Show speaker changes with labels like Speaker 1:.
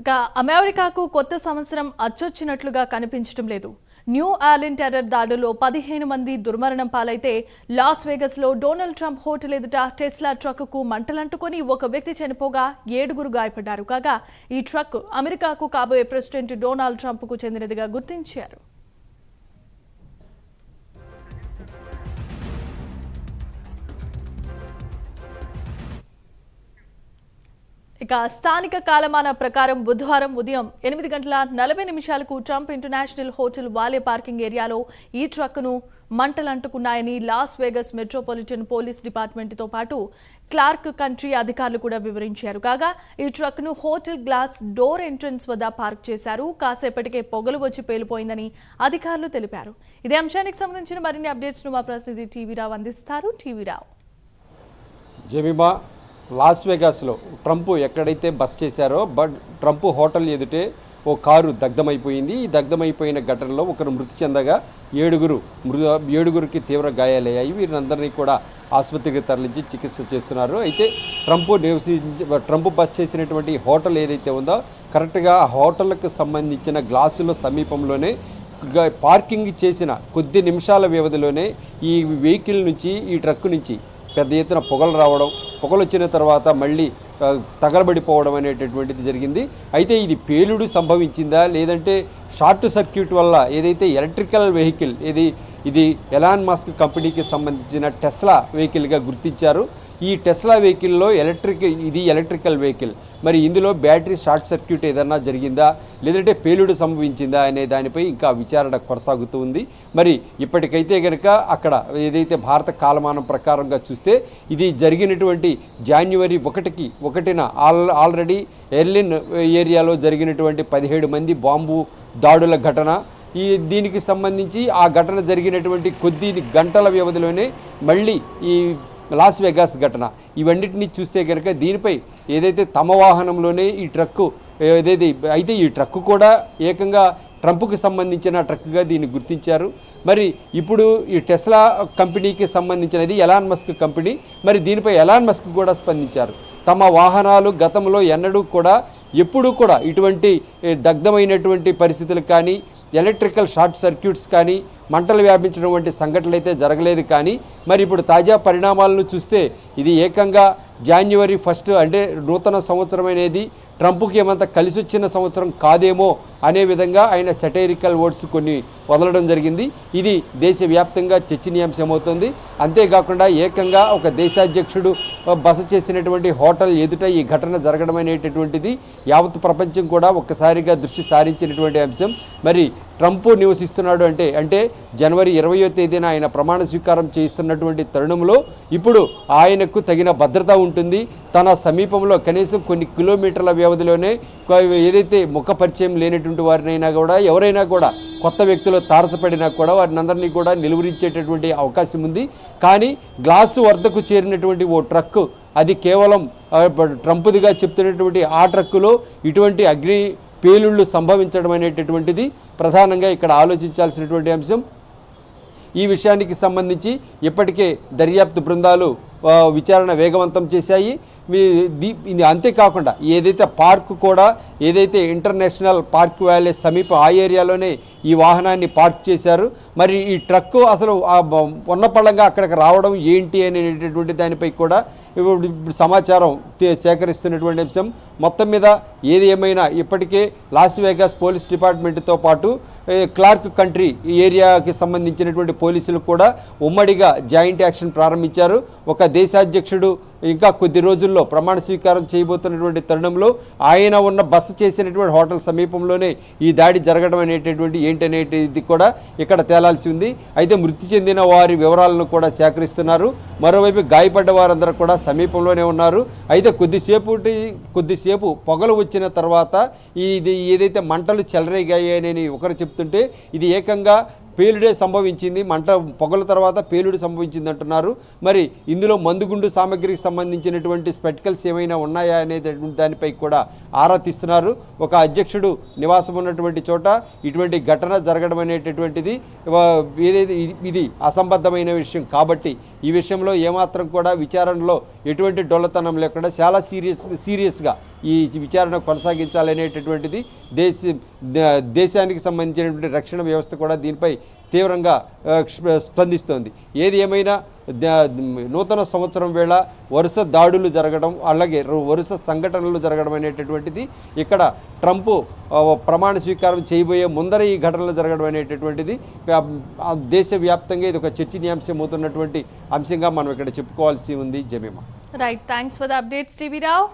Speaker 1: ఇక అమెరికాకు కొత్త సంవత్సరం అచ్చొచ్చినట్లుగా కనిపించడం లేదు. న్యూ ఆలిన్ టెర్రర్ దాడులో పదిహేను మంది దుర్మరణం పాలైతే లాస్ వేగస్లో డొనాల్డ్ ట్రంప్ హోటల్ ఎదుట టెస్లా ట్రక్కుకు మంటలంటుకొని ఒక వ్యక్తి చనిపోగా ఏడుగురు గాయపడ్డారు. కాగా ఈ ట్రక్ అమెరికాకు కాబోయే ప్రెసిడెంట్ డొనాల్డ్ ట్రంప్కు చెందినదిగా గుర్తించారు. ఇక స్థానిక కాలమాన ప్రకారం బుధవారం ఉదయం ఎనిమిది గంటల నలభై నిమిషాలకు Trump international hotel valet parking ఏరియాలో ఈ ట్రక్కును మంటలంటుకున్నాయని లాస్ వేగస్ మెట్రోపాలిటన్ పోలీస్ డిపార్ట్మెంట్తో పాటు క్లార్క్ కంట్రీ అధికారులు కూడా వివరించారు. కాగా ఈ ట్రక్ను హోటల్ గ్లాస్ డోర్ ఎంట్రన్స్ వద్ద పార్క్ చేశారు. కాసేపటికే పొగలు వచ్చి పేలిపోయిందని అధికారులు తెలిపారు. ఇదే అంశానికి సంబంధించిన మరిన్ని అప్డేట్స్ను మా ప్రతినిధి టీవీ రావు అందిస్తారు. టీవీ రావు.
Speaker 2: జమీమా లాస్ వేగాస్లో ట్రంప్ ఎక్కడైతే బస్ చేశారో బట్ ట్రంప్ హోటల్ ఎదుటే ఓ కారు దగ్ధమైపోయింది. ఈ దగ్ధమైపోయిన ఘటనలో ఒకరు మృతి చెందగా ఏడుగురు మృ ఏడుగురికి తీవ్ర గాయాలయ్యాయి. వీరినందరినీ కూడా ఆసుపత్రికి తరలించి చికిత్స చేస్తున్నారు. అయితే ట్రంప్ నివసి ట్రంప్ బస్ చేసినటువంటి హోటల్ ఏదైతే ఉందో కరెక్ట్గా ఆ హోటల్కి సంబంధించిన గ్లాసుల సమీపంలోనే పార్కింగ్ చేసిన కొద్ది నిమిషాల వ్యవధిలోనే ఈ వెహికల్ నుంచి ఈ ట్రక్ నుంచి పెద్ద ఎత్తున పొగలు రావడం పొగలు వచ్చిన తర్వాత మళ్ళీ తగలబడిపోవడం అనేటటువంటిది జరిగింది. అయితే ఇది పేలుడు సంభవించిందా? లేదంటే షార్ట్ సర్క్యూట్ వల్ల ఏదైతే ఎలక్ట్రికల్ వెహికల్ ఇది ఇది ఎలాన్ మాస్క్ కంపెనీకి సంబంధించిన టెస్లా వెహికల్గా గుర్తించారు? ఈ టెస్లా వెహికల్లో ఎలక్ట్రిక్ ఇది ఎలక్ట్రికల్ వెహికల్. మరి ఇందులో బ్యాటరీ షార్ట్ సర్క్యూట్ ఏదన్నా జరిగిందా? లేదంటే పేలుడు సంభవించిందా అనే దానిపై ఇంకా విచారణ కొనసాగుతూ ఉంది. మరి ఇప్పటికైతే కనుక అక్కడ ఏదైతే భారత కాలమానం ప్రకారంగా చూస్తే ఇది జరిగినటువంటి జాన్యువరి ఒకటికి ఒకటిన ఆల్ ఆల్రెడీ ఎర్లిన్ ఏరియాలో జరిగినటువంటి పదిహేడు మంది బాంబు దాడుల ఘటన. ఈ దీనికి సంబంధించి ఆ ఘటన జరిగినటువంటి కొద్ది గంటల వ్యవధిలోనే మళ్ళీ ఈ లాస్ వెగాస్ ఘటన. ఇవన్నిటిని చూస్తే కనుక దీనిపై ఏదైతే తమ వాహనంలోనే ఈ ట్రక్కు ఏదైతే అయితే ఈ ట్రక్కు కూడా ఏకంగా ట్రంప్కి సంబంధించిన ట్రక్గా దీన్ని గుర్తించారు. మరి ఇప్పుడు ఈ టెస్లా కంపెనీకి సంబంధించినది ఎలాన్ మస్క్ కంపెనీ మరి దీనిపై ఎలాన్ మస్క్ కూడా స్పందించారు. తమ వాహనాలు గతంలో ఎన్నడూ కూడా ఎప్పుడూ కూడా ఇటువంటి దగ్ధమైనటువంటి పరిస్థితులు కానీ ఎలక్ట్రికల్ షార్ట్ సర్క్యూట్స్ కానీ మంటలు వ్యాపించడం వంటి సంఘటనలు అయితే జరగలేదు కానీ మరి ఇప్పుడు తాజా పరిణామాలను చూస్తే ఇది ఏకంగా జాన్యువరి ఫస్ట్ అంటే నూతన సంవత్సరం అనేది ట్రంప్కి ఏమంత కలిసి వచ్చిన సంవత్సరం కాదేమో అనే విధంగా ఆయన సెటైరికల్ వర్డ్స్ కొన్ని వదలడం జరిగింది. ఇది దేశవ్యాప్తంగా చర్చనీయాంశమవుతుంది. అంతేకాకుండా ఏకంగా ఒక దేశాధ్యక్షుడు బస చేసినటువంటి హోటల్ ఎదుట ఈ ఘటన జరగడం అనేటటువంటిది యావత్ ప్రపంచం కూడా ఒక్కసారిగా దృష్టి సారించినటువంటి అంశం. మరి ట్రంప్ నివసిస్తున్నాడు అంటే అంటే జనవరి ఇరవయో తేదీన ఆయన ప్రమాణ స్వీకారం చేయిస్తున్నటువంటి తరుణంలో ఇప్పుడు ఆయనకు తగిన భద్రత ఉంటుంది. తన సమీపంలో కనీసం కొన్ని కిలోమీటర్ల వ్యవధిలోనే ఏదైతే ముఖ పరిచయం లేనటువంటి వారినైనా కూడా ఎవరైనా కూడా కొత్త వ్యక్తులు తారసపడినా కూడా వారిని అందరినీ కూడా నిలువరించేటటువంటి అవకాశం ఉంది. కానీ గ్లాసు వద్దకు చేరినటువంటి ఓ ట్రక్ అది కేవలం ట్రంప్దిగా చెప్తున్నటువంటి ఆ ట్రక్కులో ఇటువంటి అగ్ని పేలుళ్ళు సంభవించడం అనేటటువంటిది ప్రధానంగా ఇక్కడ ఆలోచించాల్సినటువంటి అంశం. ఈ విషయానికి సంబంధించి ఇప్పటికే దర్యాప్తు బృందాలు విచారణ వేగవంతం చేశాయి. ఇది అంతేకాకుండా ఏదైతే పార్క్ కూడా ఏదైతే ఇంటర్నేషనల్ పార్క్ వ్యాలీ సమీప ఆ ఏరియాలోనే ఈ వాహనాన్ని పార్క్ చేశారు. మరి ఈ ట్రక్కు అసలు ఆ ఉన్నపళంగా అక్కడికి రావడం ఏంటి అనేటటువంటి దానిపై కూడా ఇప్పుడు సమాచారం సేకరిస్తున్నటువంటి అంశం. మొత్తం మీద ఏది ఏమైనా ఇప్పటికే లాస్ వేగాస్ పోలీస్ డిపార్ట్మెంట్తో పాటు క్లార్క్ కంట్రీ ఈ ఏరియాకి సంబంధించినటువంటి పోలీసులు కూడా ఉమ్మడిగా జాయింట్ యాక్షన్ ప్రారంభించారు. ఒక దేశాధ్యక్షుడు ఇంకా కొద్ది రోజుల్లో ప్రమాణ స్వీకారం చేయబోతున్నటువంటి తరుణంలో ఆయన ఉన్న బస చేసినటువంటి హోటల్ సమీపంలోనే ఈ దాడి జరగడం అనేటటువంటి ఏంటనేటిది కూడా ఇక్కడ తేలాల్సి ఉంది. అయితే మృతి చెందిన వారి వివరాలను కూడా సేకరిస్తున్నారు. మరోవైపు గాయపడ్డ వారందరూ కూడా సమీపంలోనే ఉన్నారు. అయితే కొద్దిసేపు కొద్దిసేపు పొగలు వచ్చిన తర్వాత ఇది ఏదైతే మంటలు చెలరేగాయని ఒకరు చెప్తుంటే ఇది ఏకంగా పేలుడే సంభవించింది. మంట పొగల తర్వాత పేలుడు సంభవించింది అంటున్నారు మరి ఇందులో మందుగుండు సామగ్రికి సంబంధించినటువంటి స్పెటికల్స్ ఏమైనా ఉన్నాయా అనేటటువంటి దానిపై కూడా ఆరా తీస్తున్నారు. ఒక అధ్యక్షుడు నివాసం ఉన్నటువంటి చోట ఇటువంటి ఘటన జరగడం అనేటటువంటిది ఏదైతే ఇది- ఇది అసంబద్ధమైన విషయం కాబట్టి ఈ విషయంలో ఏమాత్రం కూడా విచారణలో ఎటువంటి డొల్లతనం లేకుండా చాలా సీరియస్ సీరియస్గా ఈ విచారణ కొనసాగించాలనేటటువంటిది దేశ దేశానికి సంబంధించినటువంటి రక్షణ వ్యవస్థ కూడా దీనిపై తీవ్రంగా స్పందిస్తోంది. ఏది ఏమైనా నూతన సంవత్సరం వేళ వరుస దాడులు జరగడం అలాగే వరుస సంఘటనలు జరగడం అనేటటువంటిది ఇక్కడ ట్రంప్ ప్రమాణ స్వీకారం చేయబోయే ముందర ఈ ఘటనలు జరగడం అనేటటువంటిది. దేశవ్యాప్తంగా ఇది ఒక చర్చనీయాంశం అవుతున్నటువంటి అంశంగా మనం ఇక్కడ చెప్పుకోవాల్సి ఉంది. Jemima
Speaker 1: right thanks for the updates TV Rao